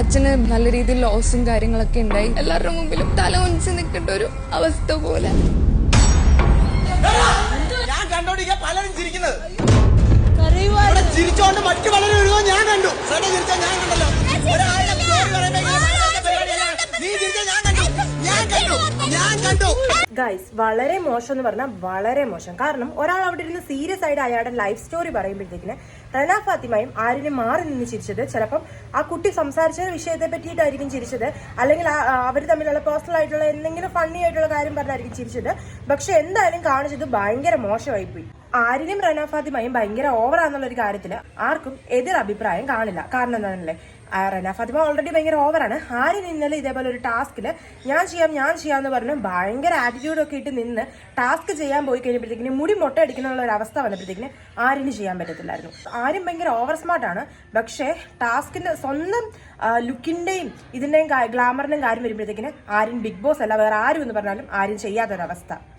അച്ഛന് നല്ല രീതിയിൽ ലോസും കാര്യങ്ങളൊക്കെ ഉണ്ടായി. എല്ലാവരുടെ മുമ്പിലും തല ഒന്നിച്ച് നിൽക്കേണ്ട ഒരു അവസ്ഥ പോലെ. ഞാൻ കണ്ടോണ്ടിരിക്കാൻ പലരും ചിരിക്കുന്നത്. ചിരിച്ചോണ്ട് മറ്റു ഗൈസ് വളരെ മോശം എന്ന് പറഞ്ഞാൽ വളരെ മോശം. കാരണം ഒരാൾ അവിടെ ഇരുന്ന് സീരിയസ് ആയിട്ട് അയാളുടെ ലൈഫ് സ്റ്റോറി പറയുമ്പോഴത്തേക്കിന് റന ഫാത്തിമയും ആരും മാറി നിന്ന് ചിരിച്ചത് ചിലപ്പം ആ കുട്ടി സംസാരിച്ച വിഷയത്തെ പറ്റിയിട്ടായിരിക്കും ചിരിച്ചത്. അല്ലെങ്കിൽ അവർ തമ്മിലുള്ള പേഴ്സണൽ ആയിട്ടുള്ള എന്തെങ്കിലും ഫണ്ണി ആയിട്ടുള്ള കാര്യം പറഞ്ഞായിരിക്കും ചിരിച്ചത്. പക്ഷെ എന്തായാലും കാണിച്ചത് ഭയങ്കര മോശമായി ആരിനും റന ഫാത്തിമയും ഭയങ്കര ഓവറാന്നുള്ള ഒരു കാര്യത്തിൽ ആർക്കും എതിർ അഭിപ്രായം കാണില്ല. കാരണം എന്താണല്ലേ റന ഫാത്തിമ ഓൾറെഡി ഭയങ്കര ഓവറാണ് ആരും ഇന്നലെ ഇതേപോലെ ഒരു ടാസ്കിൽ ഞാൻ ചെയ്യാം ഞാൻ ചെയ്യാന്ന് പറഞ്ഞു ഭയങ്കര ആറ്റിറ്റ്യൂഡ് ഒക്കെ ഇട്ട് നിന്ന് ടാസ്ക് ചെയ്യാൻ പോയി കഴിഞ്ഞപ്പോഴത്തേക്കിന് മുടി മുട്ട അടിക്കുന്നുള്ള ഒരു അവസ്ഥ വന്നപ്പോഴത്തേക്കിന് ആരും ചെയ്യാൻ പറ്റത്തില്ലായിരുന്നു. ആരും ഭയങ്കര ഓവർ സ്മാർട്ടാണ് പക്ഷേ ടാസ്കിന്റെ സ്വന്തം ലുക്കിന്റെയും ഇതിന്റെയും ഗ്ലാമറിന്റെയും കാര്യം വരുമ്പോഴത്തേക്കിന് ആരും ബിഗ് ബോസ് അല്ല വേറെ ആരും എന്ന് പറഞ്ഞാലും ആരും ചെയ്യാത്തൊരവസ്ഥ.